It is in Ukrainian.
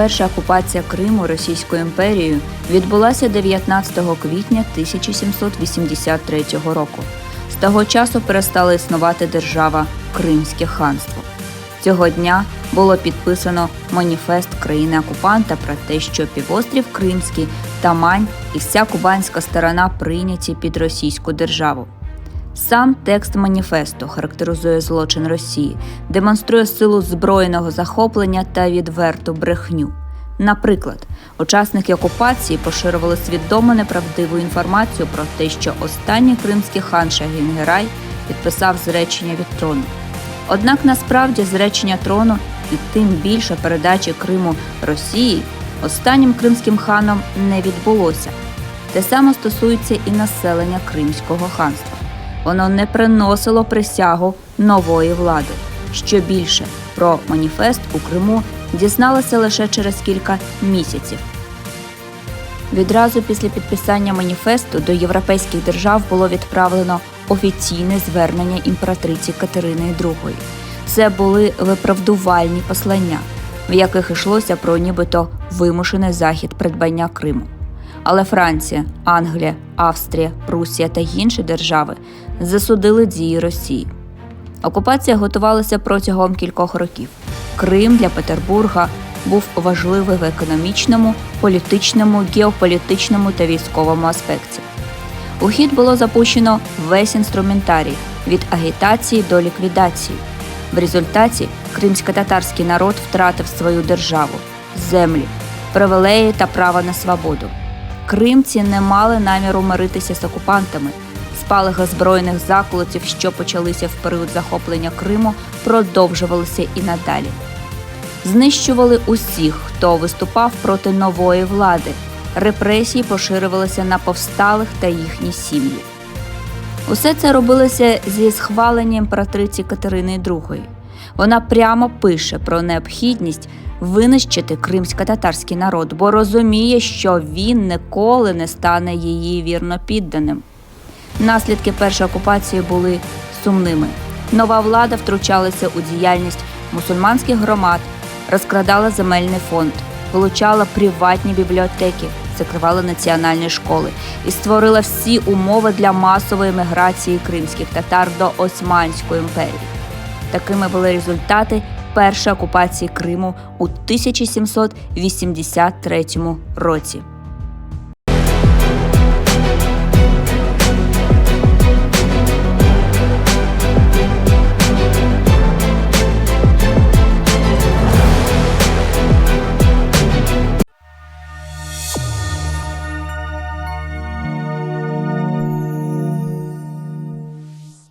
перша окупація Криму Російською імперією відбулася 19 квітня 1783 року. З того часу перестала існувати держава Кримське ханство. Цього дня було підписано маніфест країни-окупанта про те, що півострів Кримський, Тамань і вся кубанська сторона прийняті під російську державу. Сам текст маніфесту характеризує злочин Росії, демонструє силу збройного захоплення та відверту брехню. Наприклад, учасники окупації поширювали свідомо неправдиву інформацію про те, що останній кримський хан Шагін Герай підписав зречення від трону. Однак насправді зречення трону і тим більше передачі Криму Росії останнім кримським ханом не відбулося. Те саме стосується і населення Кримського ханства. Воно не приносило присягу нової влади. Що більше про маніфест у Криму дізналося лише через кілька місяців. Відразу після підписання маніфесту до європейських держав було відправлено офіційне звернення імператриці Катерини II. Це були виправдувальні послання, в яких йшлося про нібито вимушений захід придбання Криму. Але Франція, Англія, Австрія, Прусія та інші держави засудили дії Росії. Окупація готувалася протягом кількох років. Крим для Петербурга був важливий в економічному, політичному, геополітичному та військовому аспекті. У хід було запущено весь інструментарій від агітації до ліквідації. В результаті кримсько-татарський народ втратив свою державу, землі, привілеї та право на свободу. Кримці не мали наміру миритися з окупантами. Спалахи збройних заколотів, що почалися в період захоплення Криму, продовжувалися і надалі. Знищували усіх, хто виступав проти нової влади. Репресії поширювалися на повсталих та їхні сім'ї. Усе це робилося зі схвалення імператриці Катерини II. Вона прямо пише про необхідність винищити кримсько-татарський народ, бо розуміє, що він ніколи не стане її вірно підданим. Наслідки першої окупації були сумними. Нова влада втручалася у діяльність мусульманських громад, розкрадала земельний фонд, вилучала приватні бібліотеки, закривала національні школи і створила всі умови для масової міграції кримських татар до Османської імперії. Такими були результати першої окупації Криму у 1783 році.